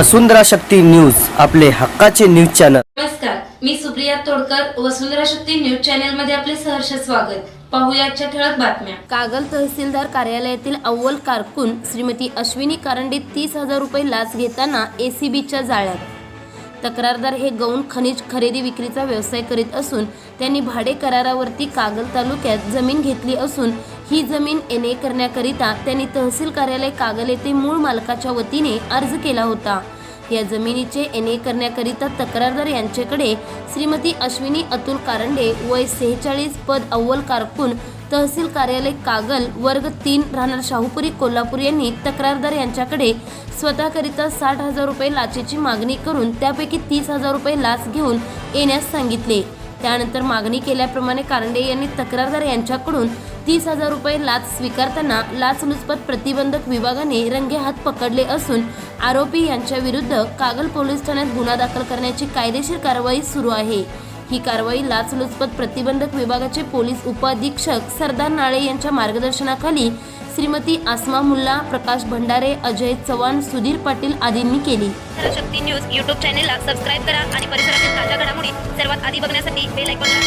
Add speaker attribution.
Speaker 1: वसुंधरा Shakti news आपले हक्काचे news channel.
Speaker 2: नमस्कार मी सुप्रिया तोडकर वसुंधरा शक्ती न्यूज चॅनलमध्ये आपले सहर्ष स्वागत. पाहूया आजच्या ठळक बातम्या.
Speaker 3: कागल तहसीलदार कार्यालयातील अव्वल कारकून श्रीमती अश्विनी कारंडे तीस हजार रुपये लाच घेताना एसीबीच्या जाळ्यात. तक्रारदार हे गौण खनिज खरेदी विक्रीचा व्यवसाय करीत असून त्यांनी भाडे करारावरती कागल तालुक्यात जमीन घेतली असून ही जमीन एन ए करण्याकरिता त्यांनी तहसील कार्यालय कागल येथे मूळ मालकाच्या वतीने अर्ज केला होता. या जमिनीचे एन ए करण्याकरिता तक्रारदार यांच्याकडे श्रीमती अश्विनी अतुल कारंडे वय सेहेचाळीस पद अव्वल कारकून तहसील कार्यालय कागल वर्ग तीन राहणार शाहूपुरी कोल्हापूर यांनी तक्रारदार यांच्याकडे स्वतःकरिता साठ हजार रुपये लाचेची मागणी करून त्यापैकी तीस हजार रुपये लाच घेऊन येण्यास सांगितले. त्यानंतर मागणी केल्याप्रमाणे कारंडे यांनी तक्रारदार यांच्याकडून तीस हजार रुपये लाच स्वीकारताना लाचलुचपत प्रतिबंधक विभागाने रंगे हात पकडले असून आरोपी यांच्या विरुद्ध कागल पोलीस ठाण्यात गुन्हा दाखल करण्याची कायदेशीर कारवाई सुरू आहे. ही कारवाई लाचलुचपत प्रतिबंधक विभागाचे पोलीस उपअधीक्षक सरदार नाळे यांच्या मार्गदर्शनाखाली श्रीमती आसमा मुल्ला प्रकाश भंडारे अजय चव्हाण सुधीर पाटील आदींनी केली.
Speaker 4: शक्ती न्यूज यूट्यूब चॅनेलला सबस्क्राईब करा आणि परिसरातील ताज्या घडामोडी सर्वात आधी बघण्यासाठी Lại